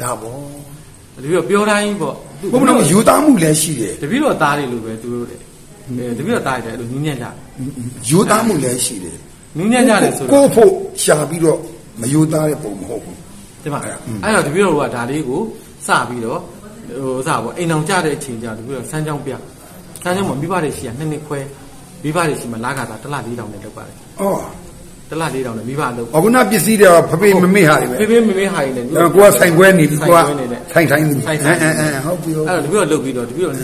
ဒါပေါ့တပည့်တော်ပြောတိုင်းပေါ့သူဘုံတော့ယူသားမှုလည်းရှိတယ်တပည့်တော်သားတွေလိုပဲသူတို့တဲ့အဲတပည့်တော်သားတွေလည်းအဲ့လိုညဉ့်ညံ့ကြတယ်ယူသားမှုလည်းရှိတယ်ညဉ့်ညံ့ကြတယ်ဆိုတော့ကိုယ့်ဖို့ရှာပြီးတော့မယူသားတဲ့ပုံမဟုတ်ဘူးဒီမှာအဲ့ဒါอืมအဲ့တော့တပည့်တော်ကဒါလေးကိုစပြီးတော့ဟိုစပေါ့အိမ်အောင်ကြတဲ့အချိန်ကျတပည့်တော်စမ်းချောင်းပြစမ်းချောင်းမှာမိဘတွေရှိရနှစ်နှစ်ခွဲမိဘတွေရှိမှလာကသာတစ်လ၄တောင်နဲ့လောက်ပါတယ်အော် တစ်လ၄တောင်နဲ့မိဘအလုပ်အခုနပစ္စည်းတွေဖဖေမမေ့ဟာတွေပဲဖေဖေမေမေဟာရင်လည်းအဲ့ကိုကဆိုင်ခွဲနေပြီကိုကဆိုင်ခွဲနေတဲ့ဆိုင်ဆိုင်နေဆိုင်အဲဆိုင်အဲအဲဟုတ်ပြီဟုတ်အဲ့တော့တပည့်တော်လုပ်ပြီးတော့တပည့်တော်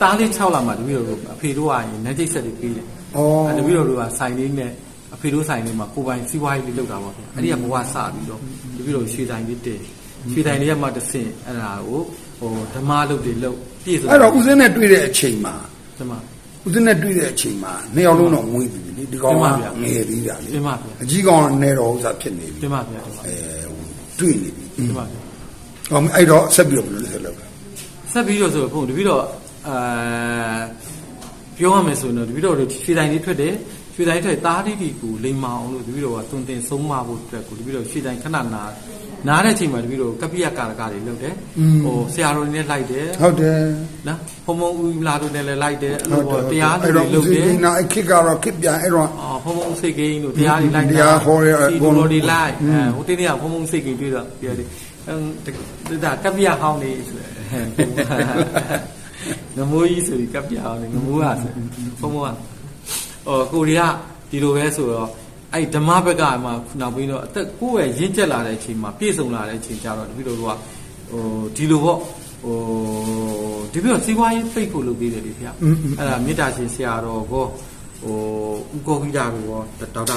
တားလေး6လမှာတပည့်တော်တို့အဖေတို့ကရင်နန်းကျိတ်ဆက်တွေပြီးတယ်ဩအဲ့တပည့်တော်တို့ကဆိုင်လေးနဲ့အဖေတို့ဆိုင်လေးမှာကိုယ်ပိုင်စီးပွားရေးလေးလုပ်တာပေါ့ဗျာအဲ့ဒီကဘဝစပြီးတော့တပည့်တော်ရွှေဆိုင်လေးတည်ရွှေဆိုင်လေးကမှတစ်ဆင့်အဲ့ဒါကိုဟိုဓမ္မလုပ်တွေလုပ်ပြည့်စုံအဲ့တော့ဦးစင်းနဲ့တွေ့တဲ့အချိန်မှာဓမ္မ ဦးစင်းနဲ့တွေ့တဲ့အချိန်မှာနှစ်ယောက်လုံးတော့ငွေပြီလေဒီကောင်တင်ကပါဗျာငယ်သေးတာလေတင်ပါဗျာအကြီးကောင်ကနေတော့ဥစားဖြစ်နေပြီတင်ပါဗျာတင်ပါအဲတွေ့နေပြီတင်ပါဗျာဟောအဲ့တော့ဆက်ပြီးတော့ဘယ်လိုလဲဆက်လုပ်လဲဆက်ပြီးတော့ဆိုတော့ဘုန်းတပည့်တော်အာပြောရမယ်ဆိုရင်တော့တပည့်တော်တို့ရွှေဆိုင်လေးထွက်တယ်ရွှေဆိုင်ထွက်တားတိတီကိုလိမ်မအောင်လို့တပည့်တော်ကတွင်တင်ဆုံးမဖို့အတွက်ကိုတပည့်တော်ရွှေဆိုင်ခဏနာ နားတဲ့အချိန်မှာတပည့်တော်ကပ္ပိယကာရကတွေလုပ်တယ်ဟိုဆရာတော်တွေနဲ့လိုက်တယ်ဟုတ်တယ်နော်ဖုံဖုံဦးလာတို့နဲ့လည်းလိုက်တယ်အဲ့ဟုလိုတ်တယ်ပေါ့တရားအဲ့တွေတော့လုပ်ဦးစတယ်င်းနာအခက်ကတော့ခက်ပြန်အဲ့တော့အော်ဖုံဖုံစိတ်ကိန်းတို့တရားတွေလိုက်တာတရားဟောရဲအဒီကုန်လုံးလိုတွေလိုက်အဲဟိုတင်းတွေကဖုံဖုံစိတ်ကိန်းတွေ့တော့ပြောတယ်အမ်ဒါကပ္ပိယဟောင်းနေဆိုငမိုးကြီးဆိုပြီးကပ္ပိယဟောင်းနေငမိုးကဆိုဖုံဖုံကအော်ကိုရီးယားဒီလိုပဲဆိုတော့ အဲ့ဓမ္မဘက်ကမှနောက်ပြီးတော့အသက်ကိုယ့်ရဲ့ရင့်ကျက်လာတဲ့အချိန်မှာပြည့်စုံလာတဲ့အချိန်ကျတော့တပည့်တော်တို့ကဟိုဒီလိုပေါ့ဟိုဒီပြီးတော့စီးပွားရေးပိတ်ဖို့လုပ်သေးတယ်လေဗျာအဲ့ဒါမေတ္တာရှင်ဆရာတော်ကောဟိုဥကောခိတာတို့ရောဒေါက်တာ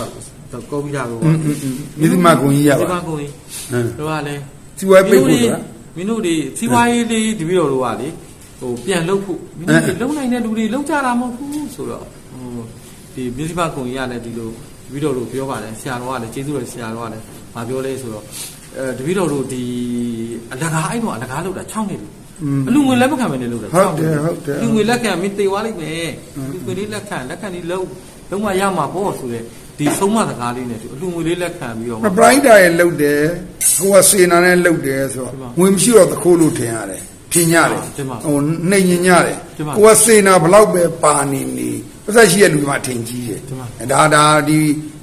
ကောခိတာတို့ရောမြစ်မကုံကြီးရဒီပါမှာကိုကြီးဟမ်တို့ကလည်းစီဝဲပိတ်ဖို့လားမင်းတို့တွေစီးပွားရေးလေးတပည့်တော်တို့ကလေဟိုပြန်လုပ်ဖို့မင်းတို့တွေလုံနိုင်တဲ့လူတွေလုံကြတာမဟုတ်ဘူးဆိုတော့ဟိုဒီမြစ်မကုံကြီးကလည်းဒီလို တပည့်တော်တို့ပြောပါတယ်ဆရာတော်ကလည်းကျေးဇူးတော်ဆရာတော်ကလည်းမပြောလဲဆိုတော့အဲတပည့်တော်တို့ဒီအလကားအဲ့တော့အလကားလောက်တာ6နှစ်လို့အလူငွေလက်မခံမနေလို့တာဟုတ်တယ်ဟုတ်တယ်လူငွေလက်ခံမင်းတေသွားလိမ့်မယ်လူငွေလေးလက်ခံလက်ခံဒီလုံးလုံးမရမှာပေါ့ဆိုတဲ့ဒီဆုံးမစကားလေးနဲ့သူအလူငွေလေးလက်ခံပြီးတော့ပပရိုက်တာရဲ့လှုပ်တယ်ကိုကစေနာနဲ့လှုပ်တယ်ဆိုတော့ဒီမှာငွေမရှိတော့သခိုးလို့ထင်ရတယ်ထင်ရတယ်ဒီမှာဟိုနှိမ်ညင်ရတယ်ဒီမှာကိုကစေနာဘလောက်ပဲပါနေနေ ပတ်သက်ရှိတဲ့လူတွေမှာထင်ကြီးတယ်ဒီမှာဒါဒါဒီ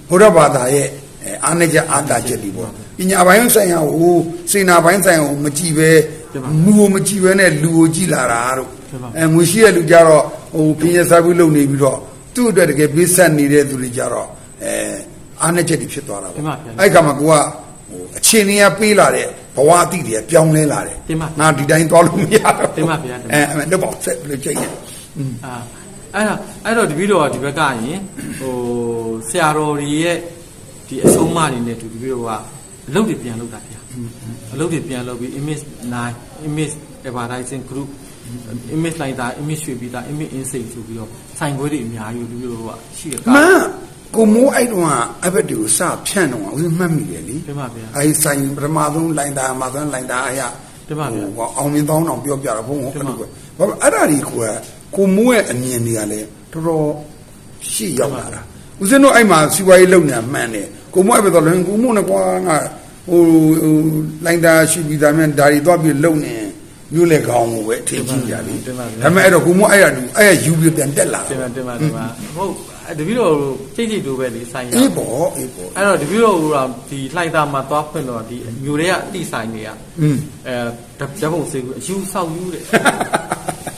ဘုရားဘာသာရဲ့အဲအာဏာချက်အာသာချက်ဒီပေါ့ပညာပိုင်းဆိုင်ရာဟိုစေနာပိုင်းဆိုင်ရာဟိုမကြည့်ပဲဒီမှာမူကိုမကြည့်ပဲနဲ့လူကိုကြည့်လာတာတို့ဒီမှာအဲငွေရှိတဲ့လူကြတော့ဟိုပညာစာပြီးလုပ်နေပြီးတော့သူ့အတွက်တကယ်ပေးဆက်နေတဲ့သူတွေကြတော့အဲအာဏာချက်တွေဖြစ်သွားတာဒီပေါ့မှာအဲ့ခါမှာကိုကဟိုအချင်းတွေကပေးလာတဲ့ဘဝအတိတွေကပြောင်းလဲလာတယ်တင်ပါငါဒီတိုင်းသွားလို့မရတော့တင်ပါဗျာတင်ပါအဲအဲ့တော့ပေါ့ဆက်ပြီးကြိတ်ရတယ်အာ အဲ့တော့အဲ့တော့တပည့်တော်ကဒီဘက်ကရင်ဟိုဆရာတော်ကြီးရဲ့ဒီအဆုံးအမတွေနဲ့တူတပည့်တော်ကအလုပ်တွေပြန်လုပ်တာဗျာအလုပ်တွေပြန်လုပ်ပြီး image 9 image advertising group image လိုက်တာ image ရွှေပြီးတာ image insane ဆိုပြီးတော့ဆိုင်ခွဲတွေအများကြီးတပည့်တော်ကရှိတယ်မန်ကိုမိုးအဲ့တုန်းကအဘက်တူစဖြန့်တော့ဦးမှတ်မိတယ်လीတင်ပါဗျာအဲ့ဆိုင်ပထမဆုံးလိုင်တာမှာဆုံးလိုင်တာအရာတင်ပါဗျာဟိုအောင်မြင်သောင်းအောင်ပြောပြတော့ဘုံဟိုတင်အဲ့ပါလိုပဲဘာလို့အဲ့ဒါဒီကိုက ကိုမိုးရဲ့အမြင်တွေကလည်းတော်တော်ရှိရောက်လာတာဦးဇင်းတို့အဲ့မှာစီဝါရေးလုံနေတာမှန်တယ်ကိုမိုးအဲ့ဘက်တော့လည်းကိုမိုးနဲ့ကွာငါဟိုဟိုလိုင်တာရှိပြီးသားမြန်ဒါတွေတော့ပြီးလုံနေမျိုးလေကောင်းကိုပဲအထင်ကြီးကြတယ်တင်ပါဗျာဒါပေမဲ့အဲ့တော့ကိုမိုးအဲ့ရတူအဲ့ရယူပြီးပြန်တက်လာတင်ပါတင်ပါတင်ပါဟုတ်အဲ့တပည့်တော်ကြိတ်ကြိတ်တို့ပဲလေဆိုင်ရအေးပေါ့အေးပေါ့အဲ့တော့တပည့်တော်ကဒီလှိုက်သားမှာသွားဖွင့်တော့ဒီမျိုးတွေကအတိဆိုင်တွေကอืมအဲဓာတ်ပုံစေကူအယူဆောက်ယူတဲ့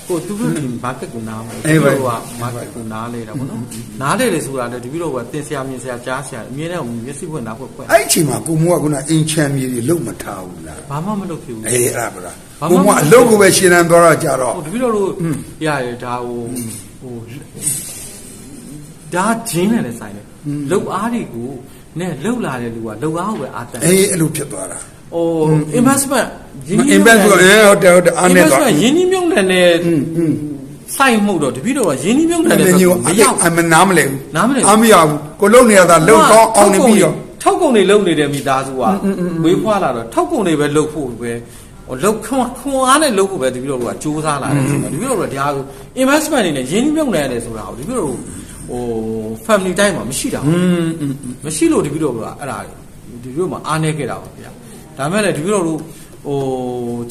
ကိုသူတို့ဒီမာကတ်ကိုနားမှာအေးပါကမာကတ်ကိုနားလေတာပေါ့နော်နားလေလေဆိုတာလည်းတပည့်တော်ကတင်ဆရာမြင်ဆရာကြားဆရာအမြဲတမ်းမျက်စိဖွင့်နားဖွင့်ဖွင့်အဲ့ဒီအချိန်မှာကိုမိုးကခုနအင်ချမ်းမြေတွေလုံမထားဘူးလားဘာမှမလုပ်ဖြစ်ဘူးအေးအဲ့ဒါပါလားဘာမှကိုမမိုးကအလုပ်ကိုပဲရှင်းတန်းသွားတော့ကြတော့ဟိုတပည့်တော်တို့ရတယ်ဒါဟိုဟိုဒါဂျင်းနဲ့လည်းဆိုင်တယ်လုတ်အားတွေကိုနဲ့လုတ်လာတဲ့လူကလုတ်အားကိုပဲအာတန်အေးအဲ့လိုဖြစ်သွားတာဟို investment ရင်းနှီး invest ကအဲဟုတ်တယ်ဟုတ်တယ်အားနေတော့ investment ရင်းနှီးမြုပ် နှံနဲ့ဆိုင်မှုတော့တပည့်တော်ကယင်းနှီးမြုပ်နှံတယ်ဆိုတော့မရောက်အမနာမလဲဘူးနားမလဲအမရဘူးကိုလုံနေရတာလုံကောင်းအောင်နေပြီးတော့ထောက်ကုန်တွေလုံနေတဲ့မိသားစုကဝေးဖွာလာတော့ထောက်ကုန်တွေပဲလုံဖို့ပဲလောက်ခွန်ခွန်အားနဲ့လုပ်ဖို့ပဲတပည့်တော်ကစူးစမ်းလာတယ်ဆိုတော့တပည့်တော်ကဒါကို investment အနေနဲ့ယင်းနှီးမြုပ်နှံရတယ်ဆိုတာကိုတပည့်တော်ဟို family တိုင်းမှာမရှိတာဘူးမရှိလို့တပည့်တော်ကအဲ့ဒါဒီလိုမှအားနေခဲ့တာပါဗျာဒါမဲ့လည်းတပည့်တော်တို့ဟို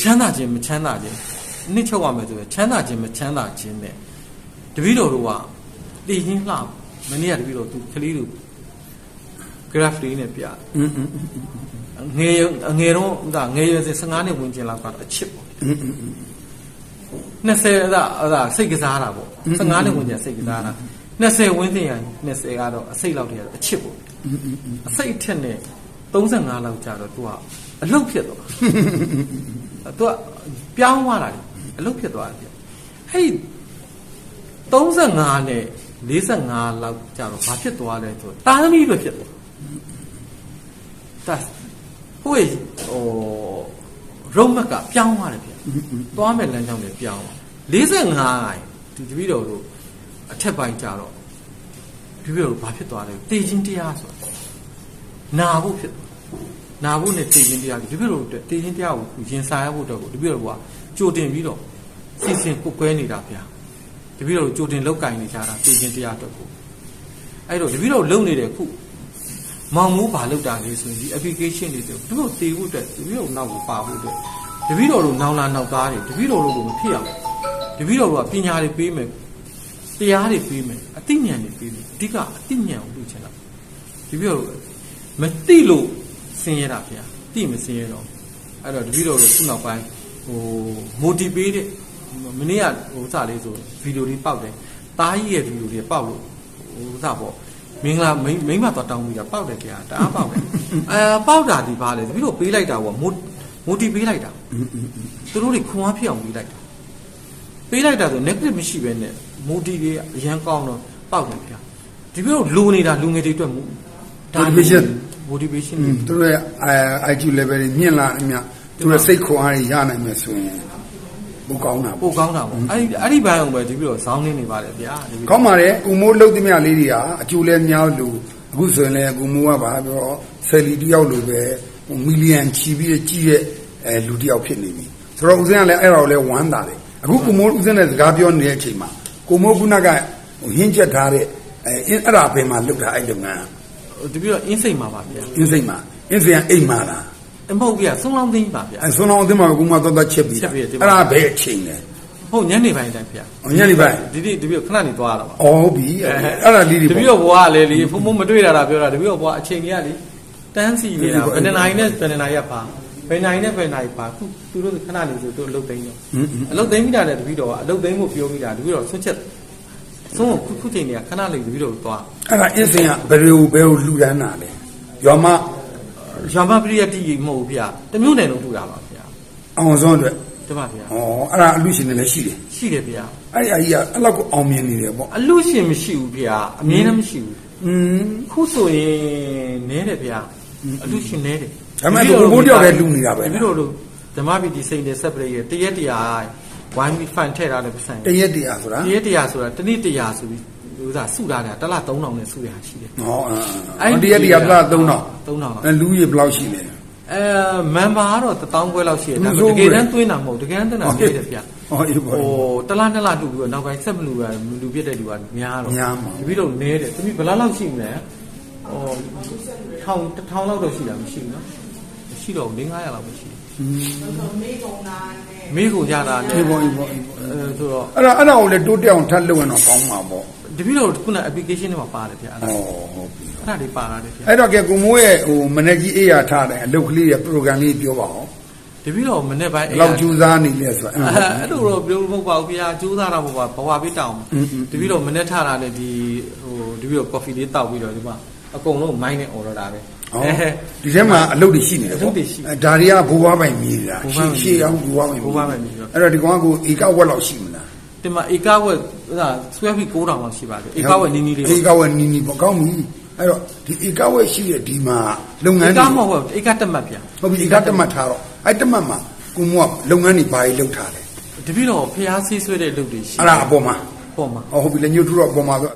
ချမ်းသာခြင်းမချမ်းသာခြင်း နှစ်ချုပ်ရမယ်ဆိုရင်ချမ်းသာခြင်းမချမ်းသာခြင်းနဲ့တပည့်တော်တို့ကတည်ခြင်းလှမနေ့ကတပည့်တော်သူကလေးတို့ graph လေးနဲ့ပြငယ်ငယ်တော့ဥသာငယ်ရွယ်စဉ်15နှစ်ဝင်ကျင်လောက်ကတော့အချစ်ပေါ့20အသာအသာစိတ်ကစားတာပေါ့15နှစ်ဝင်ကျင်စိတ်ကစားတာ20ဝင်းသိရင်20ကတော့အစိတ်လောက်တည်းကအချစ်ပေါ့အစိတ်ထက်နဲ့35လောက်ကြာတော့ तू ကအလုတ်ဖြစ်သွားတာ तू ကပြောင်းသွားတာလေ အလုတ်ဖြစ်သွားတယ်ဟဲ့35နဲ့45လောက်ကြာတော့ဘာဖြစ်သွားလဲဆိုတာသမီပဲဖြစ်သွားတာဟိုဟိုရုံးမက်ကပြောင်းသွားတယ်ဗျသွားမဲ့လမ်းကြောင်းတွေပြောင်းသွား45ဒီတပည့်တော်တို့အထက်ပိုင်းကြာတော့တပည့်တော်တို့ဘာဖြစ်သွားလဲတေခြင်းတရားဆိုနာဖို့ဖြစ်သွား နာဖို့နဲ့တေခြင်းတရားဒီတပည့်တော်တို့တေခြင်းတရားကိုရင်ဆိုင်ရဖို့တော့ကိုတပည့်တော်ကကြိုတင်ပြီးတော့စီစဉ်ကိုကွဲနေတာဗျာတပည့်တော်တို့ကြိုတင်လောက်ကင်နေကြတာတေခြင်းတရားတော့ကိုအဲ့တော့တပည့်တော်လုံနေတဲ့ခုမောင်မိုးဘာလောက်တာလဲဆိုရင်ဒီ application တွေဆိုသူတို့တည်ဖို့အတွက်တပည့်တော်နောက်ကိုပါဖို့အတွက်တပည့်တော်တို့နောင်လာနောက်သားတွေတပည့်တော်တို့ကိုမဖြစ်အောင်တပည့်တော်တို့ကပညာတွေပေးမယ်တရားတွေပေးမယ်အသိဉာဏ်တွေပေးမယ်အဓိကအသိဉာဏ်ကိုလူချင်တာတပည့်တော်တို့မသိလို့ ဆင်းရဲတာဗျာသိမဆင်းရဲတော့အဲ့တော့တပည့်တော်တို့ခုနောက်ပိုင်းဟို motivate တဲ့မနေ့ကဟိုစလေးဆိုဗီဒီယိုလေးပေါက်တယ်တားကြီးရဲ့ဗီဒီယိုလေးပေါက်လို့ဟိုစပေါ့မင်္ဂလာမိန်းမိန်းမတော်တောင်းပြီးတာပေါက်တယ်ကြာတအားပေါက်တယ်အဲပေါက်တာဒီပါလေတပည့်တော်ပေးလိုက်တာပေါ့မိုမိုတီပေးလိုက်တာသူတို့တွေခွန်အားဖြစ်အောင်ပေးလိုက်တာပေးလိုက်တာဆို negative မရှိပဲနဲ့မိုတီတွေအရန်ကောင်းတော့ပေါက်တယ်ဗျာဒီပြတော့လိုနေတာလူငယ်တွေအတွက်မို Motivation motivation อืมသူတို့ရဲ့ IQ level တွေမြင့်လာအမြသူတို့စိတ်ခွန်အားတွေရနိုင်မယ်ဆိုရင်ပိုကောင်းတာပေါ့ပိုကောင်းတာပေါ့အဲ့ဒီအဲ့ဒီဘိုင်းအောင်ပဲဒီပြတော့ဇောင်းနေနေပါတယ်ဗျာဒီပြကောင်းပါတယ်ကုမိုးလှုပ်သမျှလေးတွေဟာအကျိုးလဲများလို့အခုဆိုရင်လည်းကုမိုးကပါပြောဆယ်လီတယောက်လိုပဲမီလီယံချီပြီးကြည့်ရဲ့အဲလူတယောက်ဖြစ်နေပြီဆိုတော့ဦးစင်းကလည်းအဲ့ဒါကိုလည်းဝမ်းသာတယ်အခုကုမိုးဦးစင်းနဲ့စကားပြောနေတဲ့အချိန်မှာကုမိုးခုနကဟိုဟင်းချက်ထားတဲ့အဲအဲ့ဒါပဲမှာလှုပ်တာအဲ့လုပ်ငန်း ဒီပြတော့အင်းစိတ်မှာပါဗျာအင်းစိတ်မှာအင်းစိတ်ကအိမ်မှာလားအမဟုတ်ဗျာဆုံးလောင်းသိမ်းပါဗျာအဲဆွမ်းအောင်အသင်းမှာကုမိုးတော့တော့ချက်ပြီးချက်ပြီးတယ်အဲ့ဒါပဲအချိန်လဲဟုတ်ညနေပိုင်းတိုင်းဗျာဟိုညနေပိုင်းဒီဒီဒီပြတော့ခဏနေသွားတာပါအော်ဟုတ်ပြီအဲ့ဒါလေးတွေတပည့်တော်ဘွားကလေလေဖုံဖုံမတွေ့တာတာပြောတာတပည့်တော်ဘွားအချိန်ကြီးကလေတန်းစီနေတာဘယ်နှစ်နိုင်နဲ့ဘယ်နှစ်နိုင်ရပါဘယ်နိုင်နဲ့ဘယ်နိုင်ပါခုသူတို့ခဏနေဆိုသူအလုတ်သိမ်းတော့အလုတ်သိမ်းပြီးတာလည်းတပည့်တော်ကအလုတ်သိမ်းဖို့ပြောပြီးတာတပည့်တော်ဆွတ်ချက် ဆုံးခုခုချိန်တွေကခဏလေးတပည့်တော်သွားအဲ့ဒါအင်းစိတ်ကဘယ်လိုဘယ်လိုလူတန်းတာလဲရွာမရမပရိယတိမဟုတ်ဘူးဗျာတမျိုးနယ်လုံးထူတာပါဗျာအောင်စွန်းအတွက်တမဗျာဩအဲ့ဒါအလူရှင်တွေလည်းရှိတယ်ရှိတယ်ဗျာအဲ့ဒီအကြီးကအဲ့လောက်ကိုအောင်မြင်နေတယ်ပေါ့အလူရှင်မရှိဘူးဗျာအမြင်လည်းမရှိဘူးอืมခုဆိုရင်နဲတယ်ဗျာအလူရှင်နဲတယ်ဒါပေမဲ့ကိုကိုတယောက်လည်းလူနေတာပဲတပည့်တော်တို့ဓမ္မပီတိစိတ်တဲ့ဆက်ပရိရဲ့တရက်တရာ ဝိုင်းပြီးဖန်ထည့်ထားတဲ့ပစံတရက်တရာဆိုတာတရက်တရာဆိုတာတနေ့တရာဆိုပြီးဥစားစုထားတာတစ်လ3000နဲ့စုရရှိတယ်ဟောအဲ့တရက်တရာပြ3000 3000အဲလူကြီးဘယ်လောက်ရှိလဲအဲမန်ပါကတော့1000ခွဲလောက်ရှိတယ်ဒါလူပေဆိုးမဲ့တပဲကယ်တမ်းသွင်းတာမဟုတ်တကယ်တမ်းသွင်းတာနေတယ်ဗျဟောအေးပေါ့ဟိုတစ်လားနှစ်လားတူပြီးတော့နောက်ပိုင်းဆက်မလူရလူပြစ်တဲ့လူကများတော့များမှာတပည့်တော်နဲတယ်တပည့်ဘယ်လောက်လောက်ရှိမလဲဟိုထောင်တစ်ထောင်လောက်တော့ရှိတာမရှိဘူးနော်မရှိတော့ဘူး900လောက်ပဲရှိတယ် မေးကုန်ကြတာနဲ့အေးပေါ့အေးပေါ့အေးပေါ့အဲဆိုတော့အဲ့ဒါအဲ့ဒါကိုလည်းတိုးတက်အောင်ထပ်လုပ်ရင်တော့ကောင်းမှာပေါ့တပည့်တော်ခုန application ထဲမှာပါတယ်ဗျအဲ့ဩဒါဟုတ်ပြီအဲ့ဒါတွေပါလာတယ်ဗျအဲ့တော့ကဲကိုမိုးရဲ့ဟိုမနေ့ကြီးအေးရထားတဲ့အလုပ်ကလေးရဲ့ program လေးပြောပါအောင်တပည့်တော်မနေ့ပိုင်းဘယ်လောက်ကြိုးစားနေလဲဆိုတာအဲ့အဲ့ဒါအဲ့လိုတော့ပြောလို့မဟုတ်ပါဘူးဗျာကြိုးစားတာမဟုတ်ပါဘဝပေးတောင်းတပည့်တော်မနေ့ထားတာနဲ့ဒီဟိုတပည့်တော် coffee လေးတောက်ပြီးတော့ဒီမှာအကုန်လုံးမိုင်းနဲ့ order တာပဲဟော ဒီထဲမှာအလုပ်တွေရှိနေတယ်အလုပ်တွေရှိအဲဒါတွေကဘိုးဘွားပိုင်မြည်တာဘိုးဘွားပိုင်မြေရှေ့အောင်ဘိုးဘွားပိုင်ဘိုးဘွားပိုင်မြေတော့အဲ့တော့ဒီကောင်ကကိုဧကဝက်လောက်ရှိမလားဒီမှာဧကဝက်ဟိုဒါဆွဲပြီး9000လောက်ရှိပါတယ်ဧကဝက်နီးနီးလေးဧကဝက်နီးနီးပေါ့ကောင်းပြီအဲ့တော့ဒီဧကဝက်ရှိတဲ့ဒီမှာလုပ်ငဧန်းကတွေမဟုတ်ဘူးဧကတက်မှတ်ဗျာဟုတ်ပြီဧကတမတ်ထားတော့အဲ့တမတ်မှာကိုမကလုပ်ငန်းတွေဘာကြီးလုပ်ထားလဲတပည့်တော်ဖျားဆေးဆွဲတဲ့လုပ်တွေရှိအဲ့ဒါအပေါ်မှာပေါ်မှာဟောဟုတ်ပြီလေညှို့ထူတော့အပေါ်မှာဆို